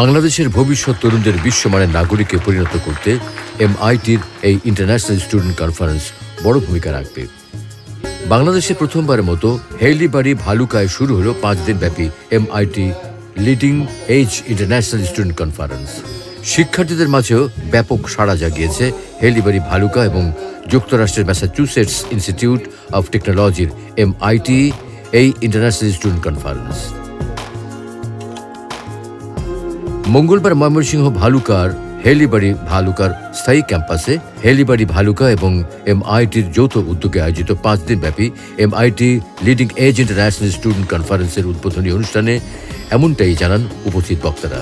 বাংলাদেশের ভবিষ্যৎ তরুণদের বিশ্বমানের নাগরিকে পরিণত করতে এমআইটির এই ইন্টারন্যাশনাল স্টুডেন্ট কনফারেন্স বড় ভূমিকা রাখবে। বাংলাদেশে প্রথমবারের মতো হেলিবাড়ি ভালুকায় শুরু হলো পাঁচ দিন ব্যাপী MIT leading edge international student conference শিক্ষার্থীদের মাঝেও ব্যাপক সাড়া জাগিয়েছে হেলিবাড়ি ভালুকা এবং যুক্তরাষ্ট্রের ম্যাসাচুসেটস ইনস্টিটিউট অফ টেকনোলজির এমআইটি, এই ইন্টারন্যাশনাল স্টুডেন্ট কনফারেন্স মঙ্গলবার ময়মনসিংহ ভালুকার হেলিবাড়ি ভালুকার স্থায়ী ক্যাম্পাসে হেলিবাড়ি ভালুকা এবং এমআইটির যৌথ উদ্যোগে আয়োজিত পাঁচ দিন ব্যাপী MIT leading edge international student কনফারেন্সের উদ্বোধনী অনুষ্ঠানে এমনটাই জানান উপস্থিত বক্তারা।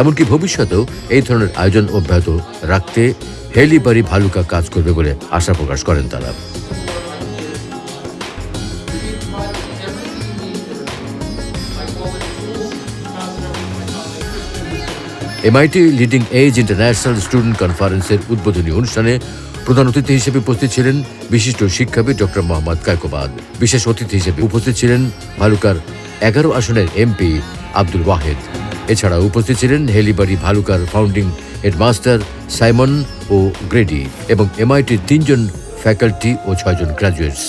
এমনকি ভবিষ্যতেও এই ধরনের আয়োজন অব্যাহত রাখতে হেলিবাড়ি ভালুকা কাজ করবে বলে আশা প্রকাশ করেন তারা। MIT leading edge international student কনফারেন্সের উদ্বোধনী অনুষ্ঠানে প্রধান অতিথি হিসেবে উপস্থিত ছিলেন বিশিষ্ট শিক্ষাবিদ ডক্টর মোহাম্মদ কায়কোবাদ। বিশেষ অতিথি হিসেবে উপস্থিত ছিলেন ভালুকার এগারো আসনের এমপি আব্দুল ওয়াহেদ। এছাড়া উপস্থিত ছিলেন হেলিবাড়ি ভালুকার founding headmaster Simon O'Grady এবং এমআইটির তিনজন ফ্যাকাল্টি ও ছয়জন গ্র্যাজুয়েটস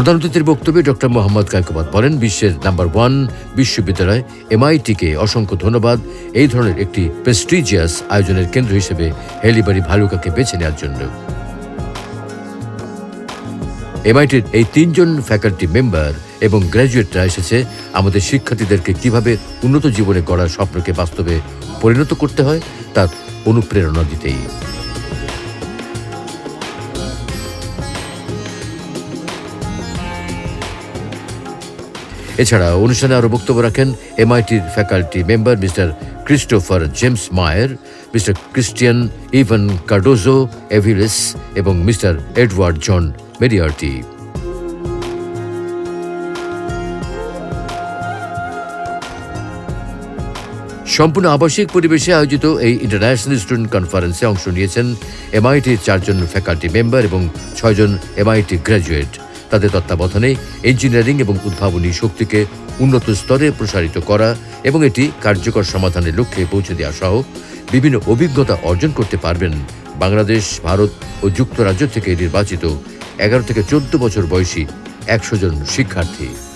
প্রধান অতিথির বক্তব্যে ডক্টর মোহাম্মদ কায়কোবাদ বলেন, বিশ্বের নাম্বার ওয়ান বিশ্ববিদ্যালয় এমআইটিকে অসংখ্য ধন্যবাদ। এই ধরনের একটি প্রেস্টিজিয়াস আয়োজনের কেন্দ্র হিসেবে হেলিবাড়ি ভালুকাকে বেছে নেওয়ার জন্য। এমআইটির এই তিনজন ফ্যাকাল্টি মেম্বার এবং গ্র্যাজুয়েটরা এসেছে। আমাদের শিক্ষার্থীদেরকে কীভাবে উন্নত জীবনে গড়ার স্বপ্নকে বাস্তবে পরিণত করতে হয়, তার অনুপ্রেরণা দিতেই। এছাড়া অনুষ্ঠানে আরও বক্তব্য রাখেন এমআইটির faculty member mister Christopher James মায়ের mister Christian Evan Cardozo Aviles এবং মিস্টার এডওয়ার্ড জন মেরিয়ার্টি সম্পূর্ণ আবাসিক পরিবেশে আয়োজিত এই ইন্টারন্যাশনাল স্টুডেন্ট কনফারেন্সে অংশ নিয়েছেন এমআইটির চারজন ফ্যাকাল্টি মেম্বার এবং ছয়জন এমআইটি গ্র্যাজুয়েট তাদের তত্ত্বাবধানে ইঞ্জিনিয়ারিং এবং উদ্ভাবনী শক্তিকে উন্নত স্তরে প্রসারিত করা এবং এটি কার্যকর সমাধানের লক্ষ্যে পৌঁছে দেওয়া সহ বিভিন্ন অভিজ্ঞতা অর্জন করতে পারবেন। বাংলাদেশ, ভারত ও যুক্তরাজ্য থেকে নির্বাচিত এগারো থেকে চোদ্দ বছর বয়সী একশো জন শিক্ষার্থী।